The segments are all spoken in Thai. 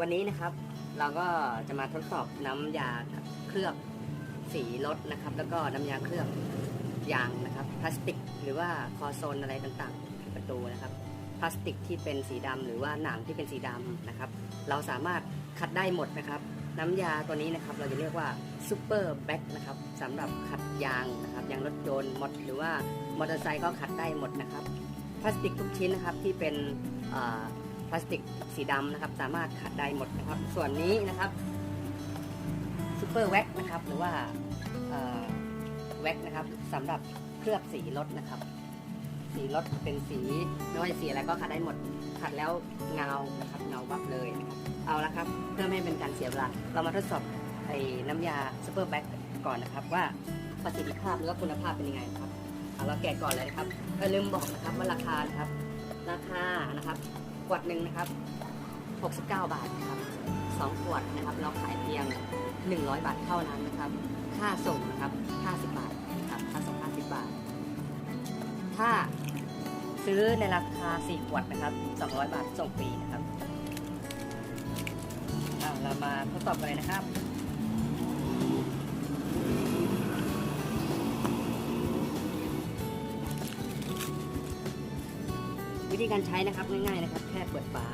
วันนี้นะครับเราก็จะมาทดสอบน้ำยาเคลือบสีรถนะครับ แล้วก็น้ำยาเคลือบยางนะครับพลาสติก หรือว่าคอโซนอะไรต่างๆ ประตูนะครับพลาสติกที่เป็นสีดำหรือว่าหนังที่เป็นสีดำนะครับ เราสามารถขัดได้หมดนะครับ น้ำยาตัวนี้นะครับ เราจะเรียกว่าซูเปอร์แบ็กนะครับสำหรับขัดยางนะครับยางรถยนต์มอเตอร์หรือว่ามอเตอร์ไซค์ก็ขัดได้หมดนะครับพลาสติกทุกชิ้นนะครับที่เป็นอ่อ พลาสติกสีดำนะครับ สามารถขัดได้หมดนะครับ ส่วนนี้นะครับซูเปอร์แว็กนะครับ หรือว่าแว็กนะครับสำหรับเคลือบสีรถนะครับ สีรถเป็นสีไม่ว่าจะสีอะไรก็ขัดได้หมด ขัดแล้วเงานะครับเงาวับเลยนะครับเอาละครับเพื่อไม่ให้เป็นการเสียเวลาเรามาทดสอบไอ้น้ำยาซูเปอร์แบ็กก่อนนะครับ ว่าประสิทธิภาพหรือว่าคุณภาพเป็นยังไงนะครับเอาเราแกะก่อนเลยนะครับเออลืมบอกนะครับว่าราคานะครับราคานะครับ ขวดหนึ่งนะครับ 69 บาทครับสองขวดนะครับ เราขายเพียง 100 บาทเท่านั้นนะครับ ค่าส่งนะครับ 50 บาทนะครับ ค่าส่ง 50 บาท ถ้าซื้อในราคา 4 ขวดนะครับ 200 บาทส่งฟรีนะครับอะเรามาทดสอบกันเลยนะครับ วิธีการใช้นะครับง่ายๆนะครับ แค่เปิดฝา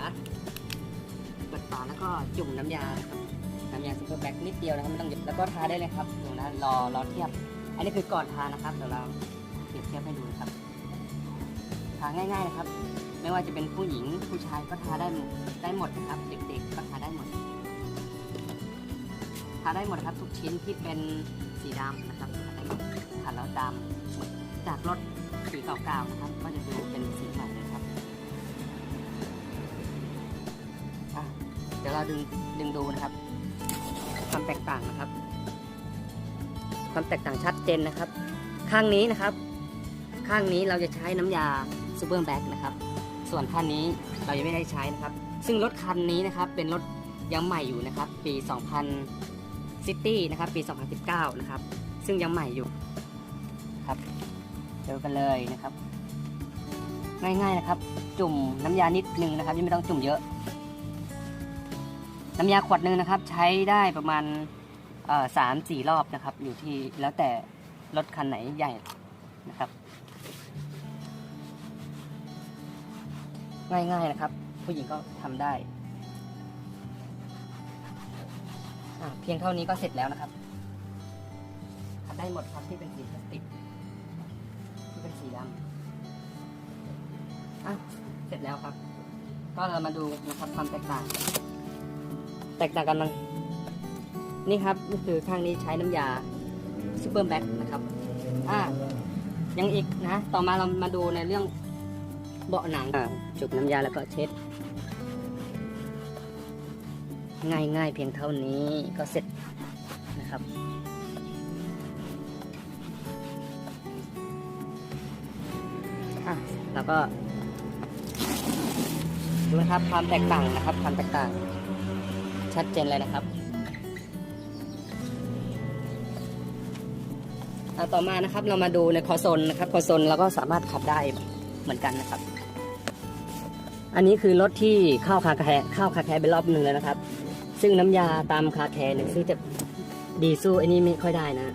เปิดฝาแล้วก็จุ่มน้ำยานะครับน้ำยาซูเปอร์แบล็กนิดเดียวนะครับไม่ต้องเยอะแล้วก็ทาได้เลยครับเดี๋ยวนะรอรอเทียบ อันนี้คือก่อนทานะครับเดี๋ยวเราเปรียบเทียบให้ดูนะครับทาง่ายๆนะครับ ไม่ว่าจะเป็นผู้หญิงผู้ชายก็ทาได้ได้หมดนะครับ เด็กๆก็ทาได้หมดทาได้หมดนะครับทุกชิ้นที่เป็นสีดำนะครับทาได้หมดทาแล้วดำจากรถสีเก่าๆนะครับ ก็จะดูเป็นสีใหม่เลยครับ ดี๋ยวเราดึงดึงดูนะครับ ความแตกต่างนะครับ ความแตกต่างชัดเจนนะครับ ข้างนี้นะครับ ข้างนี้เราจะใช้น้ำยาซูเปอร์แบ็กนะครับ ส่วนข้างนี้เรายังไม่ได้ใช้นะครับ ซึ่งรถคันนี้นะครับเป็นรถยังใหม่อยู่นะครับ ปี 2000 City นะครับ ปี 2019 นะครับ ซึ่งยังใหม่อยู่ครับเจอกันเลยนะครับ ง่ายๆนะครับ จุ่มน้ำยานิดนึงนะครับยังไม่ต้องจุ่มเยอะ น้ำยาขวดหนึ่งนะครับ ใช้ได้ประมาณสามสี่รอบนะครับ อยู่ที่แล้วแต่รถคันไหนใหญ่นะครับ ง่ายๆนะครับ ผู้หญิงก็ทำได้ เพียงเท่านี้ก็เสร็จแล้วนะครับทำได้หมดครับที่เป็นสีพลาสติกที่เป็นสีดำอะเสร็จแล้วครับ ก็เรามาดูนะครับความแตกต่าง แตกต่างกันมันนี่ครับนี่คือข้างนี้ใช้น้ำยาซูเปอร์แบ็กนะครับอ่ายังอีกนะ ต่อมาเรามาดูในเรื่องเบาะหนังจุกน้ำยาแล้วก็เช็ด ง่ายง่ายเพียงเท่านี้ก็เสร็จนะครับ อะ แล้วก็ดูนะครับความแตกต่างนะครับความแตกต่าง ชัดเจนเลยนะครับอะต่อมานะครับเรามาดูในคอโซนนะครับคอโซนเราก็สามารถขับได้เหมือนกันนะครับ อันนี้คือรถที่เข้าคาแคร์เข้าคาแคร์ไปรอบหนึ่งแล้วนะครับ ซึ่งน้ำยาตามคาแคร์เนี่ยซึ่งจะดีสู้อันนี้ไม่ค่อยได้นะ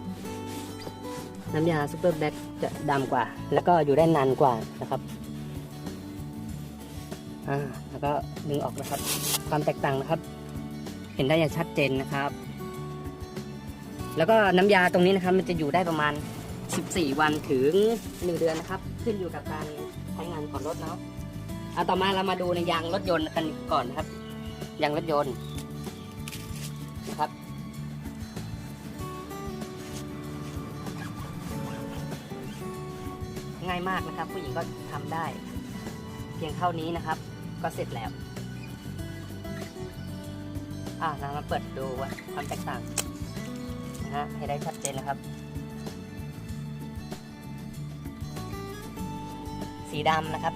น้ำยาซูเปอร์แบ็กจะดำกว่า แล้วก็อยู่ได้นานกว่านะครับอ่าแล้วก็ดึงออกนะครับ ความแตกต่างนะครับ ห็นได้อย่างชัดเจนนะครับ แล้วก็น้ำยาตรงนี้นะครับ มันจะอยู่ได้ประมาณ 14 วันถึง 1 เดือนนะครับ ขึ้นอยู่กับการใช้งานของรถเนาะเอาต่อมาเรามาดูในยางรถยนต์กันก่อนนะครับยางรถยนต์นะครับง่ายมากนะครับ ผู้หญิงก็ทำได้ เพียงเท่านี้นะครับ ก็เสร็จแล้ว อ่าเรามาเปิดดูว่าความแตกต่างนะฮะให้ได้ชัดเจนนะครับ สีดำนะครับ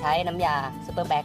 ใช้น้ำยาซูเปอร์แบ็ก